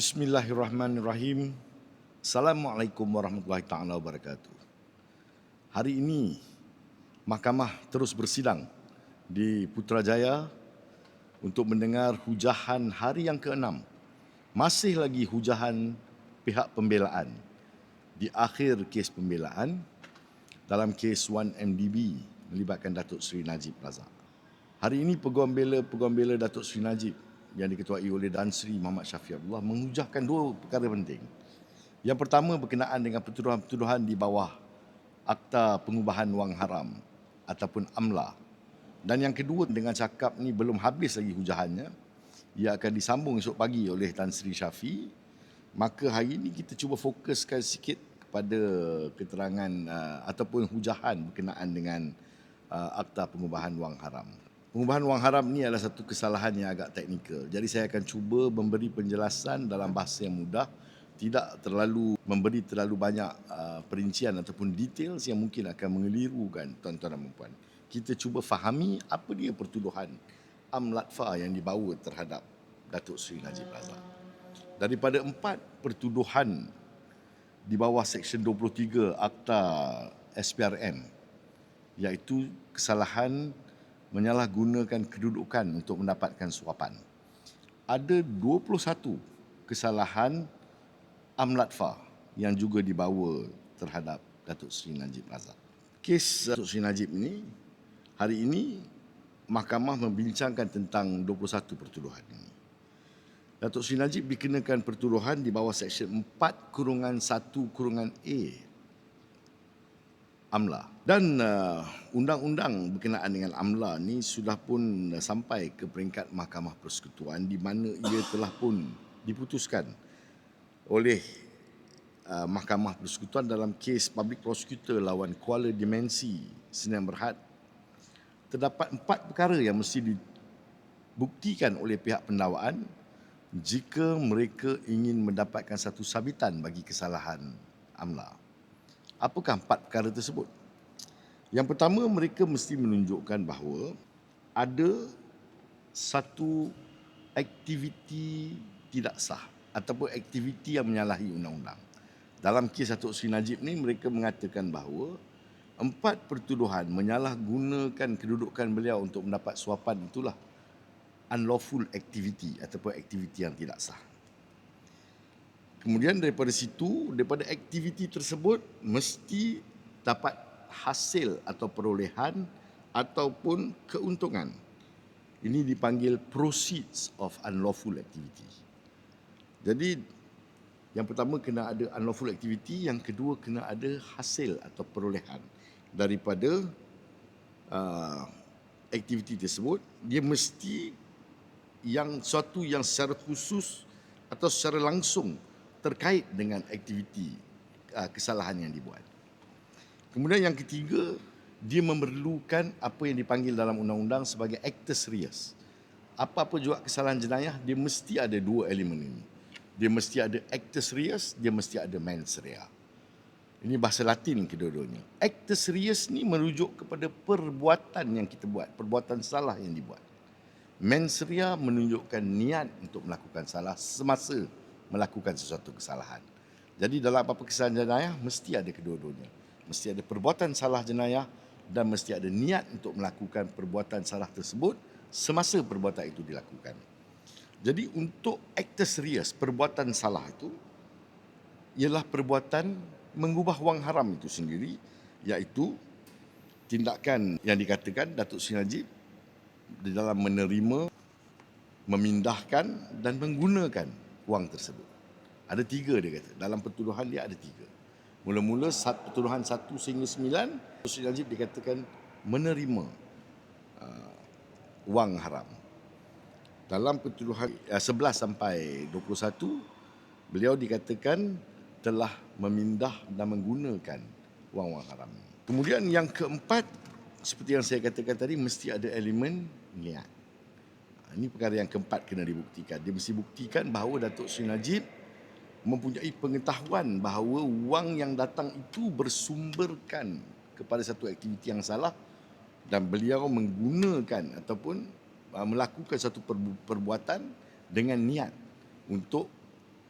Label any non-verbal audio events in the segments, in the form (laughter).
Bismillahirrahmanirrahim. Assalamualaikum warahmatullahi taala wabarakatuh. Hari ini mahkamah terus bersidang di Putrajaya untuk mendengar hujahan hari yang keenam. Masih lagi hujahan pihak pembelaan di akhir kes pembelaan dalam kes 1MDB melibatkan Datuk Seri Najib Razak. Hari ini peguam bela-peguam bela Datuk Seri Najib yang diketuai oleh Dan Sri Muhammad Syafiq Abdullah menghujahkan dua perkara penting. Yang pertama berkenaan dengan pertuduhan-pertuduhan di bawah Akta Pengubahan Wang Haram ataupun AMLA. Dan yang kedua dengan cakap ni belum habis lagi hujahannya. Ia akan disambung esok pagi oleh Tan Sri Syafi. Maka hari ini kita cuba fokuskan sikit kepada keterangan uh, ataupun hujahan berkenaan dengan uh, Akta Pengubahan Wang Haram. Pengubahan wang haram ni adalah satu kesalahan yang agak teknikal. Jadi saya akan cuba memberi penjelasan dalam bahasa yang mudah, tidak terlalu memberi terlalu banyak uh, perincian ataupun details yang mungkin akan mengelirukan tuan-tuan dan puan. Kita cuba fahami apa dia pertuduhan Amlatfa yang dibawa terhadap Datuk Seri Najib Razak. Daripada empat pertuduhan di bawah Seksyen 23 Akta SPRM iaitu kesalahan menyalahgunakan kedudukan untuk mendapatkan suapan. Ada 21 kesalahan amlatfa yang juga dibawa terhadap Datuk Seri Najib Razak. Kes Datuk Seri Najib ini hari ini mahkamah membincangkan tentang 21 pertuduhan ini. Datuk Seri Najib dikenakan pertuduhan di bawah Seksyen 4 kurungan 1 kurungan A AMLA. Dan uh, undang-undang berkenaan dengan AMLA ni sudah pun uh, sampai ke peringkat Mahkamah Persekutuan di mana ia telah pun diputuskan oleh uh, Mahkamah Persekutuan dalam kes Public Prosecutor lawan Kuala Dimensi Sdn Berhad. Terdapat empat perkara yang mesti dibuktikan oleh pihak pendakwaan jika mereka ingin mendapatkan satu sabitan bagi kesalahan AMLA. Apakah empat perkara tersebut? Yang pertama, mereka mesti menunjukkan bahawa ada satu aktiviti tidak sah ataupun aktiviti yang menyalahi undang-undang. Dalam kes Datuk Sri Najib ni mereka mengatakan bahawa empat pertuduhan menyalahgunakan kedudukan beliau untuk mendapat suapan itulah unlawful activity ataupun aktiviti yang tidak sah. Kemudian daripada situ, daripada aktiviti tersebut mesti dapat hasil atau perolehan ataupun keuntungan. Ini dipanggil proceeds of unlawful activity. Jadi yang pertama kena ada unlawful activity, yang kedua kena ada hasil atau perolehan daripada uh, aktiviti tersebut. Dia mesti yang suatu yang secara khusus atau secara langsung terkait dengan aktiviti uh, kesalahan yang dibuat. Kemudian yang ketiga, dia memerlukan apa yang dipanggil dalam undang-undang sebagai actus reus. Apa-apa juga kesalahan jenayah, dia mesti ada dua elemen ini. Dia mesti ada actus reus, dia mesti ada mens rea. Ini bahasa Latin kedua-duanya. Actus reus ni merujuk kepada perbuatan yang kita buat, perbuatan salah yang dibuat. Mens rea menunjukkan niat untuk melakukan salah semasa melakukan sesuatu kesalahan. Jadi dalam apa-apa kesalahan jenayah mesti ada kedua-duanya. Mesti ada perbuatan salah jenayah dan mesti ada niat untuk melakukan perbuatan salah tersebut semasa perbuatan itu dilakukan. Jadi untuk actus reus perbuatan salah itu ialah perbuatan mengubah wang haram itu sendiri iaitu tindakan yang dikatakan Datuk Sri Najib di dalam menerima, memindahkan dan menggunakan wang tersebut. Ada tiga dia kata. Dalam pertuduhan dia ada tiga. Mula-mula pertuduhan satu sehingga sembilan, Sri Najib dikatakan menerima uh, wang haram. Dalam pertuduhan uh, 11 sampai 21, beliau dikatakan telah memindah dan menggunakan wang-wang haram. Kemudian yang keempat, seperti yang saya katakan tadi, mesti ada elemen niat. Ini perkara yang keempat kena dibuktikan. Dia mesti buktikan bahawa Datuk Sri Najib mempunyai pengetahuan bahawa wang yang datang itu bersumberkan kepada satu aktiviti yang salah dan beliau menggunakan ataupun uh, melakukan satu perbuatan dengan niat untuk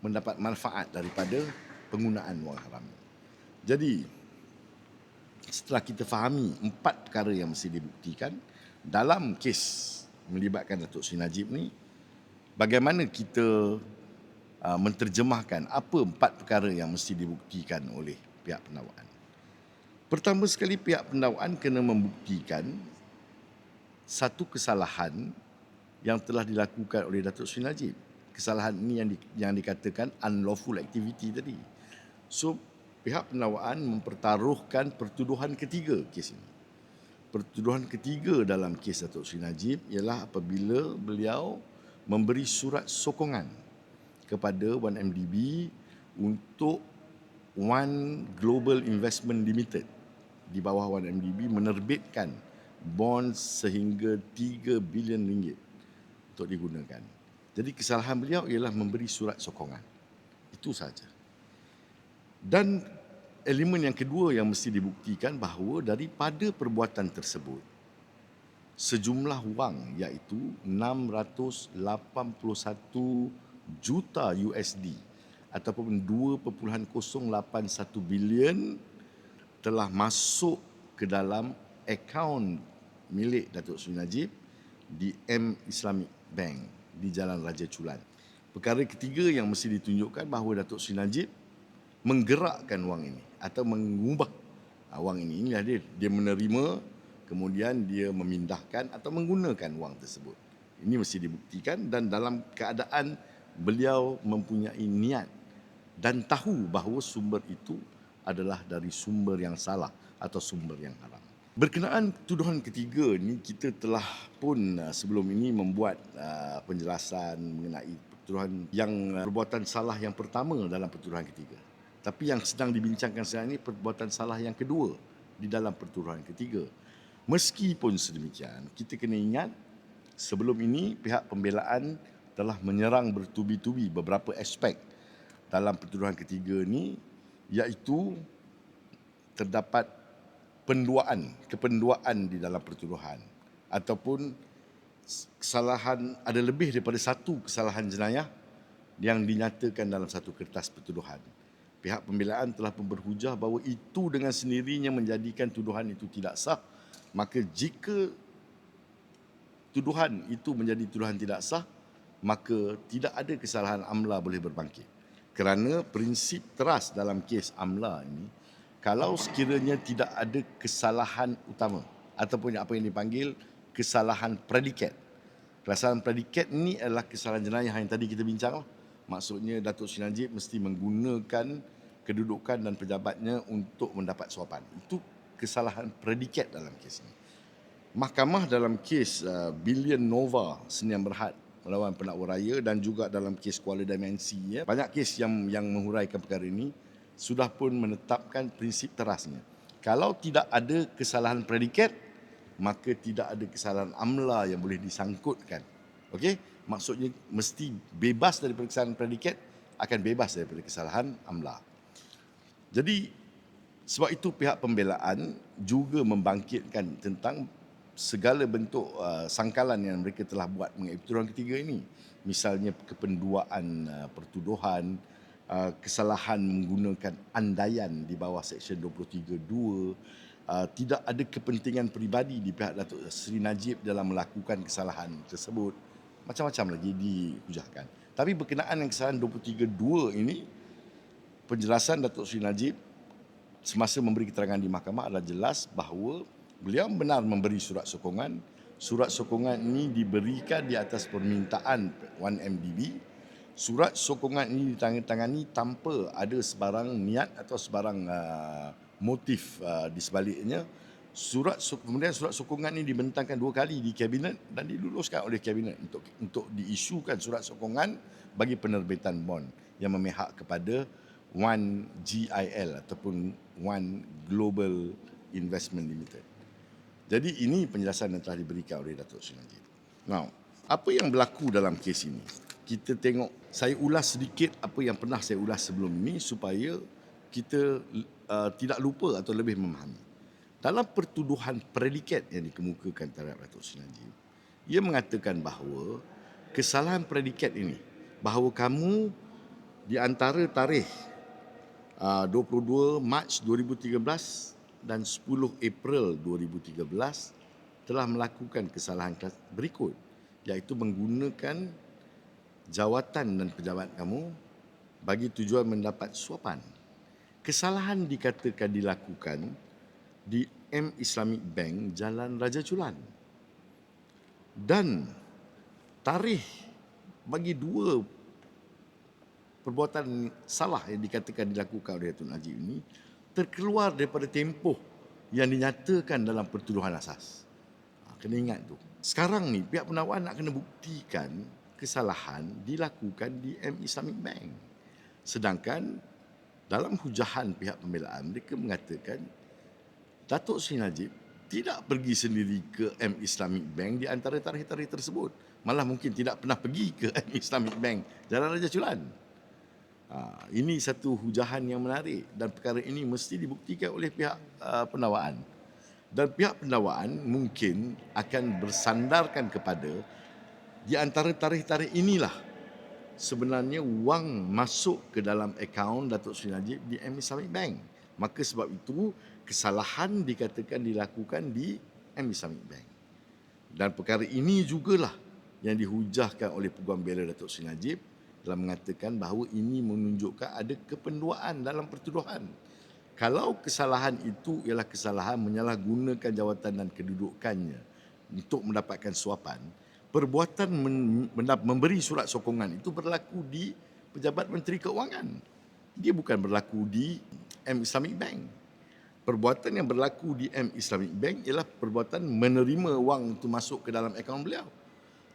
mendapat manfaat daripada penggunaan wang haram. Jadi setelah kita fahami empat perkara yang mesti dibuktikan dalam kes melibatkan Datuk Sri Najib ni bagaimana kita uh, menterjemahkan apa empat perkara yang mesti dibuktikan oleh pihak pendakwaan. Pertama sekali pihak pendakwaan kena membuktikan satu kesalahan yang telah dilakukan oleh Datuk Sri Najib. Kesalahan ini yang di, yang dikatakan unlawful activity tadi. So pihak pendakwaan mempertaruhkan pertuduhan ketiga kes ini. Pertuduhan ketiga dalam kes Datuk Sri Najib ialah apabila beliau memberi surat sokongan kepada 1MDB untuk One Global Investment Limited di bawah 1MDB menerbitkan bond sehingga 3 bilion ringgit untuk digunakan. Jadi kesalahan beliau ialah memberi surat sokongan. Itu saja. Dan elemen yang kedua yang mesti dibuktikan bahawa daripada perbuatan tersebut sejumlah wang iaitu 681 juta USD ataupun 2.081 bilion telah masuk ke dalam akaun milik Datuk Seri Najib di M Islamic Bank di Jalan Raja Culan. Perkara ketiga yang mesti ditunjukkan bahawa Datuk Seri Najib menggerakkan wang ini atau mengubah ah, wang ini. Inilah dia. Dia menerima, kemudian dia memindahkan atau menggunakan wang tersebut. Ini mesti dibuktikan dan dalam keadaan beliau mempunyai niat dan tahu bahawa sumber itu adalah dari sumber yang salah atau sumber yang haram. Berkenaan tuduhan ketiga ni kita telah pun uh, sebelum ini membuat uh, penjelasan mengenai tuduhan yang perbuatan salah yang pertama dalam pertuduhan ketiga. Tapi yang sedang dibincangkan sekarang ini perbuatan salah yang kedua di dalam pertuduhan ketiga. Meskipun sedemikian, kita kena ingat sebelum ini pihak pembelaan telah menyerang bertubi-tubi beberapa aspek dalam pertuduhan ketiga ini iaitu terdapat penduaan, kependuaan di dalam pertuduhan ataupun kesalahan ada lebih daripada satu kesalahan jenayah yang dinyatakan dalam satu kertas pertuduhan. Pihak pembelaan telah pun berhujah bahawa itu dengan sendirinya menjadikan tuduhan itu tidak sah. Maka jika tuduhan itu menjadi tuduhan tidak sah, maka tidak ada kesalahan amla boleh berbangkit. Kerana prinsip teras dalam kes amla ini kalau sekiranya tidak ada kesalahan utama ataupun apa yang dipanggil kesalahan predikat. Kesalahan predikat ini adalah kesalahan jenayah yang tadi kita bincang. Lah. Maksudnya Datuk Sri Najib mesti menggunakan kedudukan dan pejabatnya untuk mendapat suapan. Itu kesalahan predikat dalam kes ini. Mahkamah dalam kes uh, Billion Nova Senian Berhad melawan pendakwa raya dan juga dalam kes Kuala Dimensi ya. Banyak kes yang yang menghuraikan perkara ini sudah pun menetapkan prinsip terasnya. Kalau tidak ada kesalahan predikat, maka tidak ada kesalahan amla yang boleh disangkutkan. Okey? Maksudnya mesti bebas daripada kesalahan predikat akan bebas daripada kesalahan amla. Jadi sebab itu pihak pembelaan juga membangkitkan tentang segala bentuk uh, sangkalan yang mereka telah buat mengenai pertuduhan ketiga ini. Misalnya kependuaan uh, pertuduhan, Uh, kesalahan menggunakan andaian di bawah Seksyen 23.2 uh, tidak ada kepentingan peribadi di pihak Datuk Seri Najib dalam melakukan kesalahan tersebut macam-macam lagi dihujahkan tapi berkenaan dengan kesalahan 23.2 ini penjelasan Datuk Seri Najib semasa memberi keterangan di mahkamah adalah jelas bahawa beliau benar memberi surat sokongan. Surat sokongan ini diberikan di atas permintaan 1MDB surat sokongan ini ditandatangani tanpa ada sebarang niat atau sebarang uh, motif uh, di sebaliknya surat kemudian surat sokongan ini dibentangkan dua kali di kabinet dan diluluskan oleh kabinet untuk untuk diisukan surat sokongan bagi penerbitan bond yang memihak kepada One GIL ataupun One Global Investment Limited. Jadi ini penjelasan yang telah diberikan oleh Datuk Sri Najib. Now, apa yang berlaku dalam kes ini? kita tengok saya ulas sedikit apa yang pernah saya ulas sebelum ini supaya kita uh, tidak lupa atau lebih memahami. Dalam pertuduhan predikat yang dikemukakan terhadap Datuk Seri Najib, ia mengatakan bahawa kesalahan predikat ini, bahawa kamu di antara tarikh uh, 22 Mac 2013 dan 10 April 2013 telah melakukan kesalahan berikut iaitu menggunakan jawatan dan pejabat kamu bagi tujuan mendapat suapan. Kesalahan dikatakan dilakukan di M Islamic Bank Jalan Raja Chulan. Dan tarikh bagi dua perbuatan salah yang dikatakan dilakukan oleh Tun Najib ini terkeluar daripada tempoh yang dinyatakan dalam pertuduhan asas. Ha, kena ingat tu. Sekarang ni pihak penawar nak kena buktikan kesalahan dilakukan di M Islamic Bank. Sedangkan dalam hujahan pihak pembelaan mereka mengatakan Datuk Sri Najib tidak pergi sendiri ke M Islamic Bank di antara tarikh-tarikh tersebut. Malah mungkin tidak pernah pergi ke (laughs) M Islamic Bank Jalan Raja Chulan. Ha, ini satu hujahan yang menarik dan perkara ini mesti dibuktikan oleh pihak uh, penawaan dan pihak pendakwaan mungkin akan bersandarkan kepada di antara tarikh-tarikh inilah sebenarnya wang masuk ke dalam akaun Datuk Seri Najib di M Islamic Bank. Maka sebab itu kesalahan dikatakan dilakukan di M Islamic Bank. Dan perkara ini jugalah yang dihujahkan oleh Peguam Bela Datuk Seri Najib dalam mengatakan bahawa ini menunjukkan ada kependuaan dalam pertuduhan kalau kesalahan itu ialah kesalahan menyalahgunakan jawatan dan kedudukannya untuk mendapatkan suapan, perbuatan memberi surat sokongan itu berlaku di Pejabat Menteri Keuangan. Dia bukan berlaku di M Islamic Bank. Perbuatan yang berlaku di M Islamic Bank ialah perbuatan menerima wang itu masuk ke dalam akaun beliau.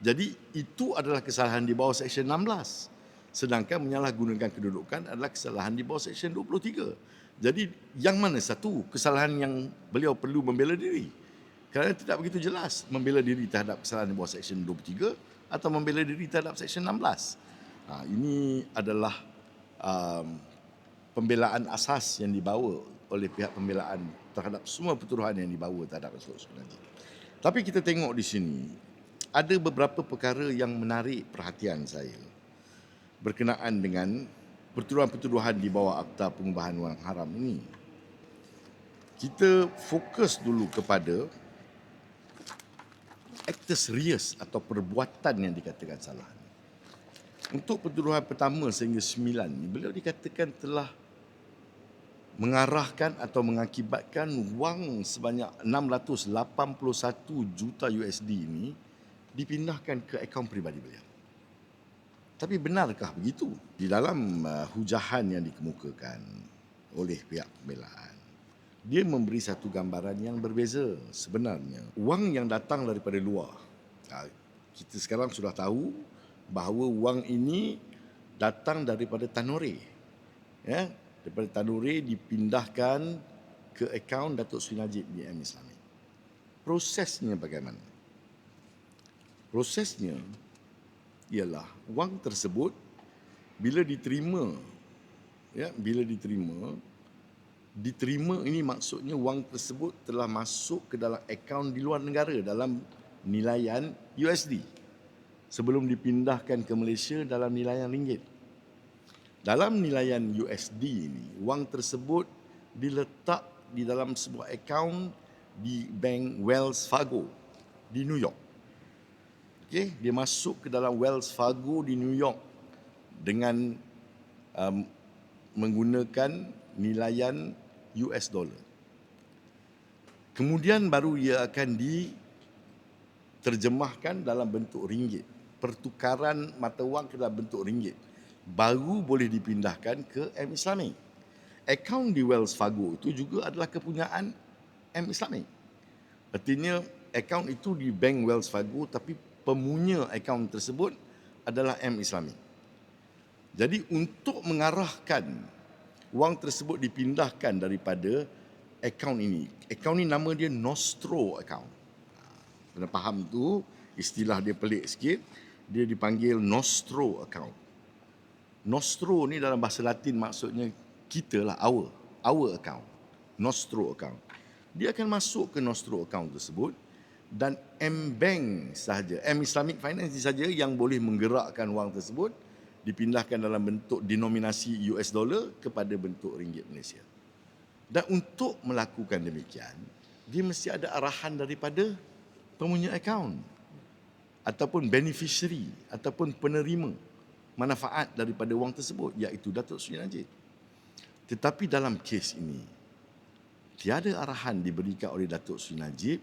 Jadi itu adalah kesalahan di bawah Seksyen 16. Sedangkan menyalahgunakan kedudukan adalah kesalahan di bawah Seksyen 23. Jadi yang mana satu kesalahan yang beliau perlu membela diri? Kerana tidak begitu jelas membela diri terhadap kesalahan di bawah Seksyen 23 atau membela diri terhadap Seksyen 16. Ha, ini adalah um, pembelaan asas yang dibawa oleh pihak pembelaan terhadap semua pertuduhan yang dibawa terhadap Rasul sebenarnya. Tapi kita tengok di sini, ada beberapa perkara yang menarik perhatian saya berkenaan dengan pertuduhan-pertuduhan di bawah Akta Pengubahan Wang Haram ini. Kita fokus dulu kepada actus reus atau perbuatan yang dikatakan salah. Untuk pertuduhan pertama sehingga sembilan ini, beliau dikatakan telah mengarahkan atau mengakibatkan wang sebanyak 681 juta USD ini dipindahkan ke akaun pribadi beliau. Tapi benarkah begitu? Di dalam uh, hujahan yang dikemukakan oleh pihak pembelaan, dia memberi satu gambaran yang berbeza sebenarnya. Wang yang datang daripada luar, uh, kita sekarang sudah tahu bahawa wang ini datang daripada Tanuri. Ya, daripada Tanuri dipindahkan ke akaun Datuk Sri Najib di M Islamic. Prosesnya bagaimana? Prosesnya ialah wang tersebut bila diterima ya bila diterima diterima ini maksudnya wang tersebut telah masuk ke dalam akaun di luar negara dalam nilaian USD sebelum dipindahkan ke Malaysia dalam nilaian ringgit dalam nilaian USD ini wang tersebut diletak di dalam sebuah akaun di bank Wells Fargo di New York Okay, dia masuk ke dalam Wells Fargo di New York dengan um, menggunakan nilaian US dollar. Kemudian baru ia akan diterjemahkan dalam bentuk ringgit. Pertukaran mata wang ke dalam bentuk ringgit. Baru boleh dipindahkan ke M Islamic. Akaun di Wells Fargo itu juga adalah kepunyaan M Islamic. Artinya akaun itu di bank Wells Fargo tapi pemunya akaun tersebut adalah M Islami. Jadi untuk mengarahkan wang tersebut dipindahkan daripada akaun ini. Akaun ini nama dia Nostro account. Kena faham tu istilah dia pelik sikit. Dia dipanggil Nostro account. Nostro ni dalam bahasa Latin maksudnya kita lah, our. Our account. Nostro account. Dia akan masuk ke Nostro account tersebut dan M Bank sahaja, M Islamic Finance sahaja yang boleh menggerakkan wang tersebut dipindahkan dalam bentuk denominasi US dollar kepada bentuk ringgit Malaysia. Dan untuk melakukan demikian, dia mesti ada arahan daripada pemunya akaun ataupun beneficiary ataupun penerima manfaat daripada wang tersebut iaitu Datuk Seri Najib. Tetapi dalam kes ini tiada arahan diberikan oleh Datuk Seri Najib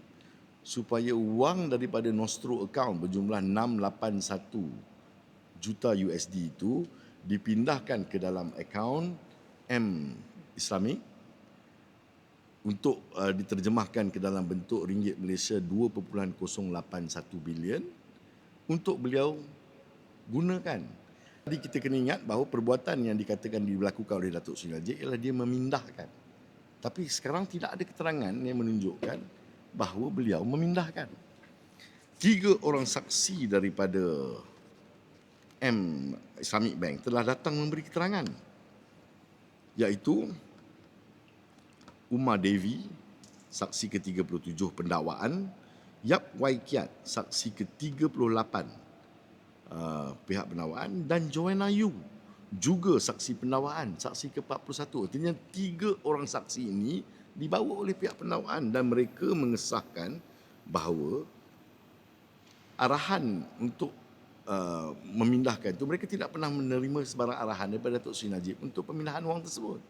supaya wang daripada Nostro account berjumlah 681 juta USD itu dipindahkan ke dalam akaun M Islamic untuk uh, diterjemahkan ke dalam bentuk ringgit Malaysia 2.081 bilion untuk beliau gunakan. Jadi kita kena ingat bahawa perbuatan yang dikatakan dilakukan oleh Datuk Seri Najib ialah dia memindahkan. Tapi sekarang tidak ada keterangan yang menunjukkan bahawa beliau memindahkan. Tiga orang saksi daripada M Islamic Bank telah datang memberi keterangan iaitu Umar Devi, saksi ke-37 pendakwaan, Yap Wai Kiat, saksi ke-38 uh, pihak pendakwaan dan Joanna Yu, juga saksi pendakwaan, saksi ke-41. Artinya tiga orang saksi ini dibawa oleh pihak pendakwaan dan mereka mengesahkan bahawa arahan untuk uh, memindahkan itu mereka tidak pernah menerima sebarang arahan daripada Datuk Sri Najib untuk pemindahan wang tersebut.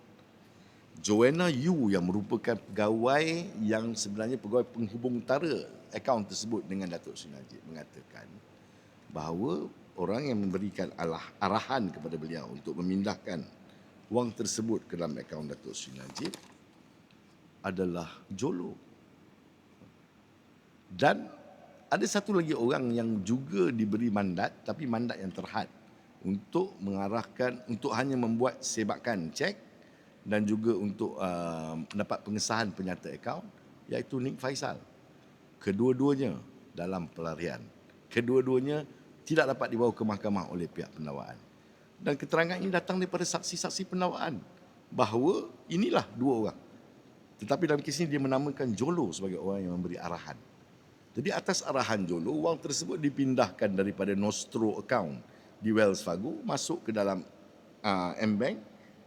Joanna Yu yang merupakan pegawai yang sebenarnya pegawai penghubung utara akaun tersebut dengan Datuk Sri Najib mengatakan bahawa orang yang memberikan arahan kepada beliau untuk memindahkan wang tersebut ke dalam akaun Datuk Sri Najib adalah Jolo. Dan ada satu lagi orang yang juga diberi mandat tapi mandat yang terhad untuk mengarahkan untuk hanya membuat sebakan cek dan juga untuk uh, mendapat pengesahan penyata akaun iaitu Nick Faisal. Kedua-duanya dalam pelarian. Kedua-duanya tidak dapat dibawa ke mahkamah oleh pihak pendakwaan. Dan keterangan ini datang daripada saksi-saksi pendakwaan bahawa inilah dua orang. Tetapi dalam kes ini dia menamakan Jolo sebagai orang yang memberi arahan. Jadi atas arahan Jolo, wang tersebut dipindahkan daripada Nostro account di Wells Fargo masuk ke dalam uh, M-Bank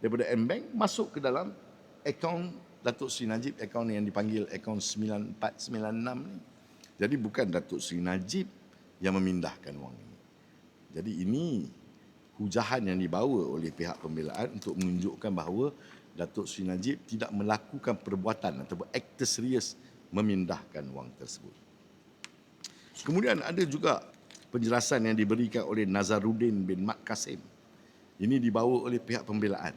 daripada M-Bank masuk ke dalam akaun Datuk Seri Najib, akaun yang dipanggil akaun 9496 ni. Jadi bukan Datuk Seri Najib yang memindahkan wang ini. Jadi ini hujahan yang dibawa oleh pihak pembelaan untuk menunjukkan bahawa Datuk Seri Najib tidak melakukan perbuatan atau akte serius memindahkan wang tersebut. Kemudian ada juga penjelasan yang diberikan oleh Nazaruddin bin Mat Kasim. Ini dibawa oleh pihak pembelaan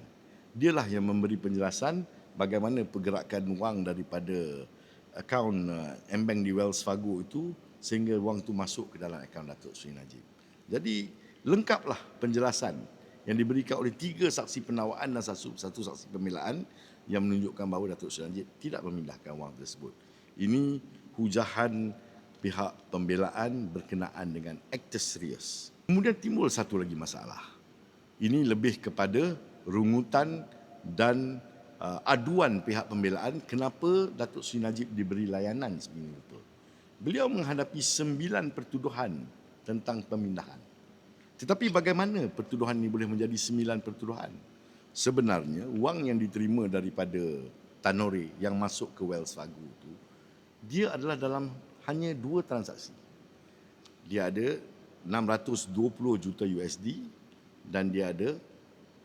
dialah yang memberi penjelasan bagaimana pergerakan wang daripada akaun uh, M-Bank di Wells Fargo itu sehingga wang itu masuk ke dalam akaun Datuk Seri Najib. Jadi lengkaplah penjelasan yang diberikan oleh tiga saksi penawaran dan satu, satu saksi pemilaan yang menunjukkan bahawa Datuk Seri Najib tidak memindahkan wang tersebut. Ini hujahan pihak pembelaan berkenaan dengan akte serius. Kemudian timbul satu lagi masalah. Ini lebih kepada rungutan dan uh, aduan pihak pembelaan kenapa Datuk Seri Najib diberi layanan sebegini betul. Beliau menghadapi sembilan pertuduhan tentang pemindahan. Tetapi bagaimana pertuduhan ini boleh menjadi sembilan pertuduhan? Sebenarnya wang yang diterima daripada Tanore yang masuk ke Wells Fargo itu dia adalah dalam hanya dua transaksi. Dia ada 620 juta USD dan dia ada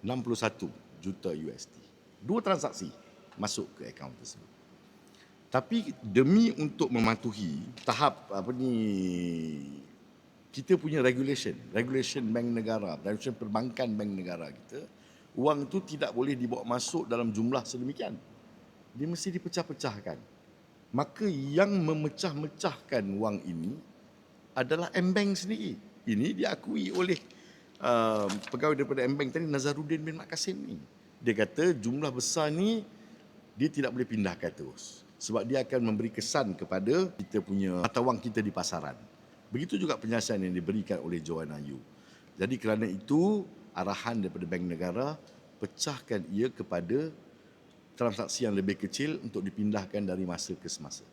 61 juta USD. Dua transaksi masuk ke akaun tersebut. Tapi demi untuk mematuhi tahap apa ni kita punya regulation, regulation bank negara, regulation perbankan bank negara kita, wang itu tidak boleh dibawa masuk dalam jumlah sedemikian. Dia mesti dipecah-pecahkan. Maka yang memecah-mecahkan wang ini adalah M-Bank sendiri. Ini diakui oleh uh, pegawai daripada M-Bank tadi Nazaruddin bin Mak Kasim ni. Dia kata jumlah besar ni dia tidak boleh pindahkan terus. Sebab dia akan memberi kesan kepada kita punya mata wang kita di pasaran. Begitu juga penjelasan yang diberikan oleh Joanna Yu. Jadi kerana itu arahan daripada Bank Negara pecahkan ia kepada transaksi yang lebih kecil untuk dipindahkan dari masa ke semasa.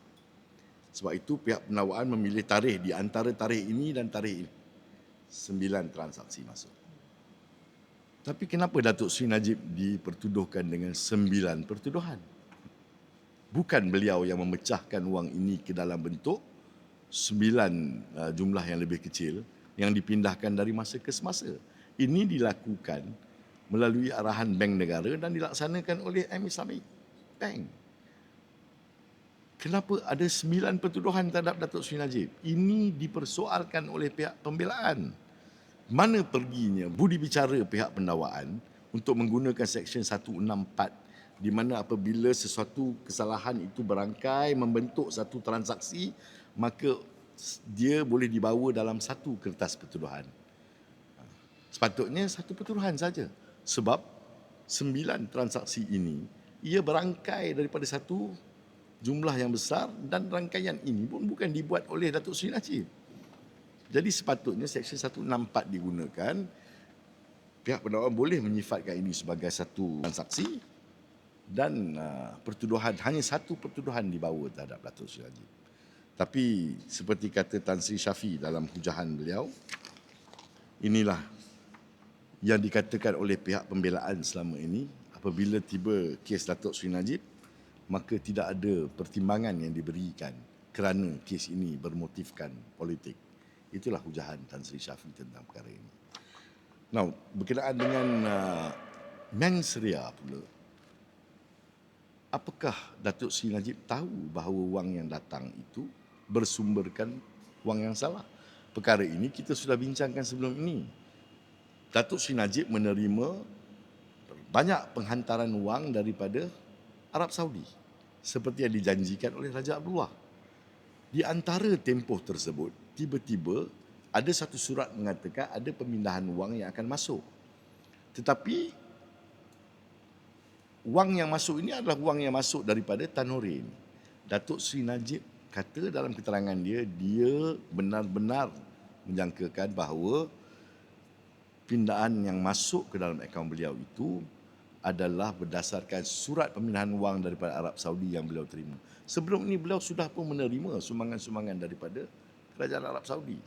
Sebab itu pihak penawaran memilih tarikh di antara tarikh ini dan tarikh ini sembilan transaksi masuk. Tapi kenapa Datuk Sri Najib dipertuduhkan dengan sembilan pertuduhan? Bukan beliau yang memecahkan wang ini ke dalam bentuk sembilan uh, jumlah yang lebih kecil yang dipindahkan dari masa ke semasa. Ini dilakukan melalui arahan Bank Negara dan dilaksanakan oleh M Islamic Bank. Kenapa ada sembilan pertuduhan terhadap Datuk Sri Najib? Ini dipersoalkan oleh pihak pembelaan mana perginya budi bicara pihak pendakwaan untuk menggunakan Seksyen 164 di mana apabila sesuatu kesalahan itu berangkai membentuk satu transaksi maka dia boleh dibawa dalam satu kertas pertuduhan. Sepatutnya satu pertuduhan saja sebab sembilan transaksi ini ia berangkai daripada satu jumlah yang besar dan rangkaian ini pun bukan dibuat oleh Datuk Seri Najib. Jadi sepatutnya Seksyen 164 digunakan pihak pendakwaan boleh menyifatkan ini sebagai satu transaksi dan uh, pertuduhan hanya satu pertuduhan dibawa terhadap Datuk Seri Najib. Tapi seperti kata Tan Sri Syafi dalam hujahan beliau, inilah yang dikatakan oleh pihak pembelaan selama ini apabila tiba kes Datuk Seri Najib maka tidak ada pertimbangan yang diberikan kerana kes ini bermotifkan politik. Itulah hujahan Tan Sri Syafi tentang perkara ini. Now, berkenaan dengan uh, mensria pula, apakah Datuk Sri Najib tahu bahawa wang yang datang itu bersumberkan wang yang salah? Perkara ini kita sudah bincangkan sebelum ini. Datuk Sri Najib menerima banyak penghantaran wang daripada Arab Saudi seperti yang dijanjikan oleh Raja Abdullah. Di antara tempoh tersebut, tiba-tiba ada satu surat mengatakan ada pemindahan wang yang akan masuk. Tetapi wang yang masuk ini adalah wang yang masuk daripada Tanuri ini. Datuk Sri Najib kata dalam keterangan dia, dia benar-benar menjangkakan bahawa pindahan yang masuk ke dalam akaun beliau itu adalah berdasarkan surat pemindahan wang daripada Arab Saudi yang beliau terima. Sebelum ini beliau sudah pun menerima sumbangan-sumbangan daripada kerajaan Arab Saudi.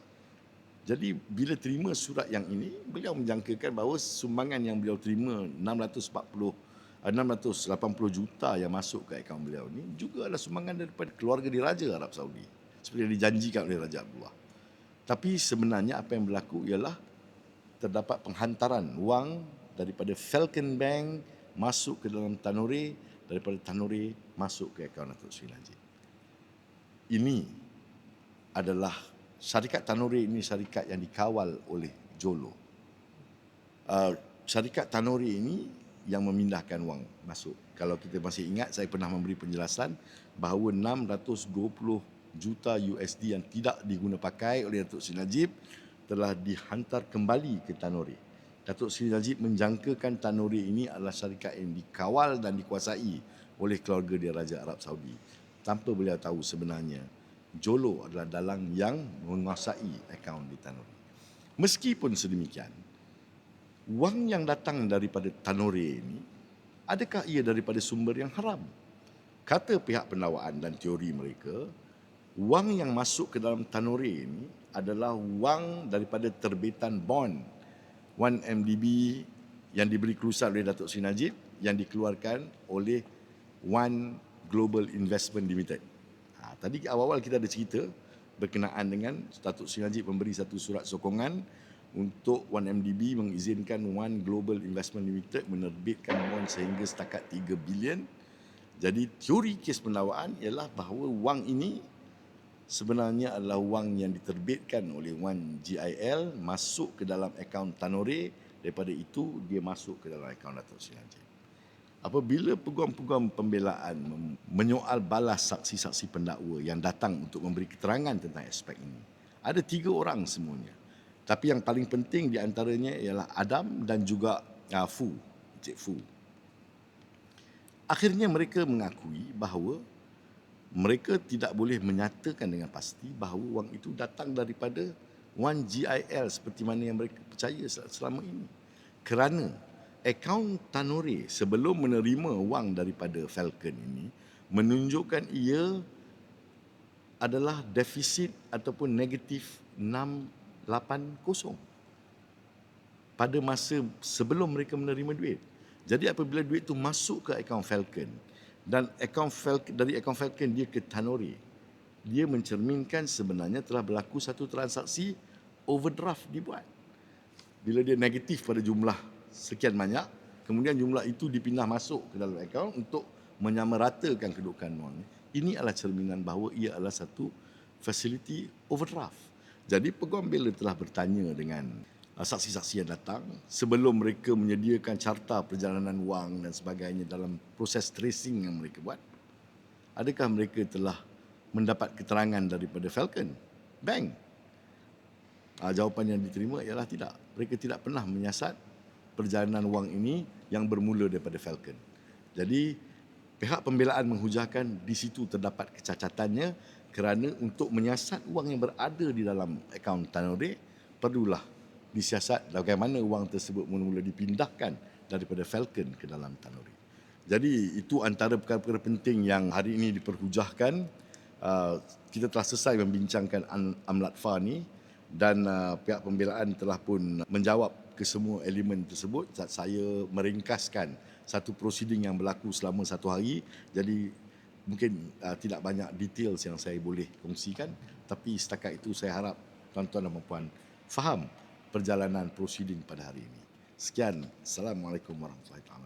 Jadi bila terima surat yang ini, beliau menjangkakan bahawa sumbangan yang beliau terima 640 680 eh, juta yang masuk ke akaun beliau ini juga adalah sumbangan daripada keluarga diraja Arab Saudi seperti yang dijanjikan oleh Raja Abdullah. Tapi sebenarnya apa yang berlaku ialah terdapat penghantaran wang daripada Falcon Bank masuk ke dalam Tanuri, daripada Tanuri masuk ke akaun Datuk Sri Najib. Ini adalah syarikat Tanuri ini syarikat yang dikawal oleh Jolo. Uh, syarikat Tanuri ini yang memindahkan wang masuk. Kalau kita masih ingat, saya pernah memberi penjelasan bahawa 620 juta USD yang tidak diguna pakai oleh Datuk Sri Najib telah dihantar kembali ke Tanuri. Datuk Sri Najib menjangkakan Tanuri ini adalah syarikat yang dikawal dan dikuasai oleh keluarga dia Raja Arab Saudi. Tanpa beliau tahu sebenarnya Jolo adalah dalang yang menguasai akaun di Tanuri. Meskipun sedemikian, wang yang datang daripada Tanuri ini, adakah ia daripada sumber yang haram? Kata pihak pendakwaan dan teori mereka, wang yang masuk ke dalam Tanuri ini adalah wang daripada terbitan bond 1MDB yang diberi kelulusan oleh Datuk Sri Najib yang dikeluarkan oleh One Global Investment Limited. Tadi awal-awal kita ada cerita berkenaan dengan Datuk Sri Najib memberi satu surat sokongan untuk 1MDB mengizinkan One Global Investment Limited menerbitkan wang sehingga setakat 3 bilion. Jadi teori kes pendakwaan ialah bahawa wang ini sebenarnya adalah wang yang diterbitkan oleh One GIL masuk ke dalam akaun Tanore daripada itu dia masuk ke dalam akaun Datuk Sri Najib apabila peguam-peguam pembelaan menyoal balas saksi-saksi pendakwa yang datang untuk memberi keterangan tentang aspek ini. Ada tiga orang semuanya. Tapi yang paling penting di antaranya ialah Adam dan juga uh, Fu, Cik Fu. Akhirnya mereka mengakui bahawa mereka tidak boleh menyatakan dengan pasti bahawa wang itu datang daripada One GIL seperti mana yang mereka percaya selama ini. Kerana akaun Tanuri sebelum menerima wang daripada Falcon ini menunjukkan ia adalah defisit ataupun negatif 680. pada masa sebelum mereka menerima duit. Jadi apabila duit itu masuk ke akaun Falcon dan akaun Falcon dari akaun Falcon dia ke Tanori, dia mencerminkan sebenarnya telah berlaku satu transaksi overdraft dibuat. Bila dia negatif pada jumlah sekian banyak, kemudian jumlah itu dipindah masuk ke dalam akaun untuk menyamaratakan kedudukan wang. Ini adalah cerminan bahawa ia adalah satu facility overdraft. Jadi peguam bela telah bertanya dengan uh, saksi-saksi yang datang sebelum mereka menyediakan carta perjalanan wang dan sebagainya dalam proses tracing yang mereka buat. Adakah mereka telah mendapat keterangan daripada Falcon Bank? Uh, jawapan yang diterima ialah tidak. Mereka tidak pernah menyiasat perjalanan wang ini yang bermula daripada Falcon. Jadi pihak pembelaan menghujahkan di situ terdapat kecacatannya kerana untuk menyiasat wang yang berada di dalam akaun Tanore perlulah disiasat bagaimana wang tersebut mula-mula dipindahkan daripada Falcon ke dalam Tanore. Jadi itu antara perkara-perkara penting yang hari ini diperhujahkan. Uh, kita telah selesai membincangkan Amlatfa ni dan uh, pihak pembelaan telah pun menjawab ke semua elemen tersebut. Saya meringkaskan satu prosiding yang berlaku selama satu hari. Jadi mungkin uh, tidak banyak details yang saya boleh kongsikan tapi setakat itu saya harap tuan-tuan dan puan faham perjalanan prosiding pada hari ini. Sekian. Assalamualaikum warahmatullahi wabarakatuh.